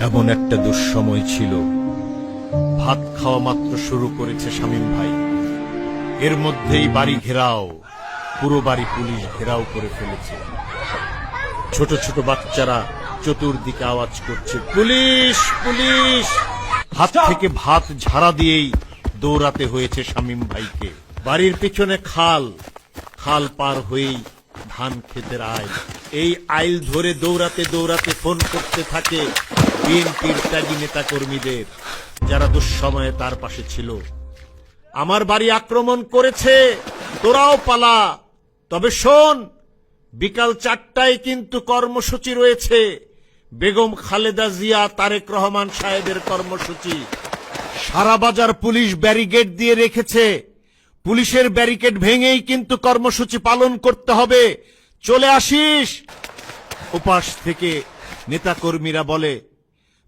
এমন একটা দুঃসময় ছিল। ভাত খাওয়া মাত্র শুরু করেছে শামীম ভাই। এর মধ্যেই বাড়ি ঘেরাও পুরো বাড়ি পুলিশ ঘেরাও করে ফেলেছে। ছোট ছোট বাচ্চারা চতুর্দিকে আওয়াজ করছে পুলিশ পুলিশ! হাত থেকে ভাত ঝাড়া দিয়েই দৌড়াতে হয়েছে শামীম ভাইকে। বাড়ির পিছনে খাল খাল পার হয়েই ধান খেতের আয়। এই আইল ধরে দৌড়াতে দৌড়াতে ফোন করতে থাকে বিএনপির ত্যাগী নেতা কর্মীদের যারা দুঃসময়ে তার পাশে ছিল। আমার বাড়ি আক্রমণ করেছে, তোরাও পালা। তবে শোন, বিকাল চারটায় কিন্তু কর্মসূচি রয়েছে। বেগম খালেদা জিয়া, তারেক রহমান সাহেবের কর্মসূচি। সারা বাজার পুলিশ ব্যারিকেড দিয়ে রেখেছে। পুলিশের ব্যারিকেড ভেঙেই কিন্তু কর্মসূচি পালন করতে হবে। চলে আসিস। উপাস থেকে নেতাকর্মীরা বলে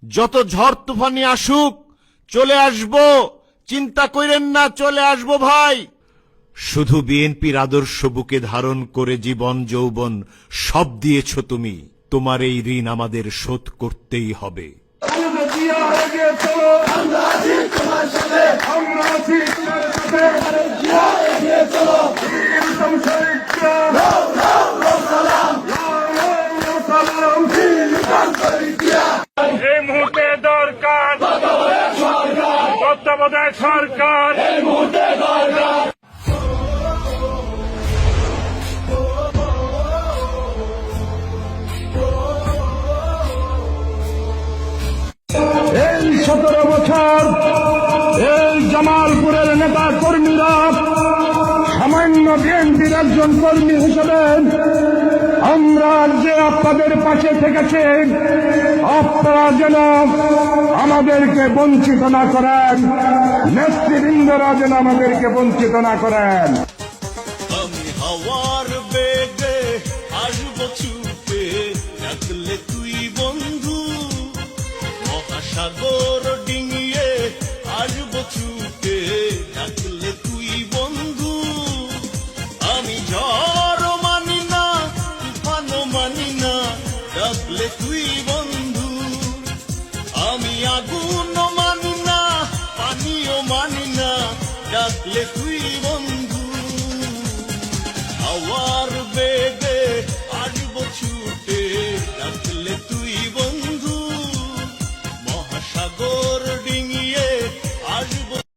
যত ঝড় তুফানি আসুক চলে আসব। চিন্তা করেন না চলে আসব ভাই। শুধু বিএনপির আদর্শ বুকে ধারণ করে জীবন যৌবন সব দিয়েছ তুমি। তোমার এই ঋণ আমাদের শোধ করতেই হবে। আমরা তত্ত্বাবধায়ক সরকার। এই সতেরো বছর এই জামালপুরের নেতা কর্মীরা সামান্য বিএনপির একজন কর্মী হিসেবে আমরা আপনাদের পাশে থেকেছেন। আপনারা যেন আমাদেরকে বঞ্চিত না করেন। নেতৃবৃন্দরা যেন আমাদেরকে বঞ্চিত না করেন। দুই বন্ধু। আমি আগুন মানি না পানিও মানি না ডাকলে তুই বন্ধু। আওয়ার বে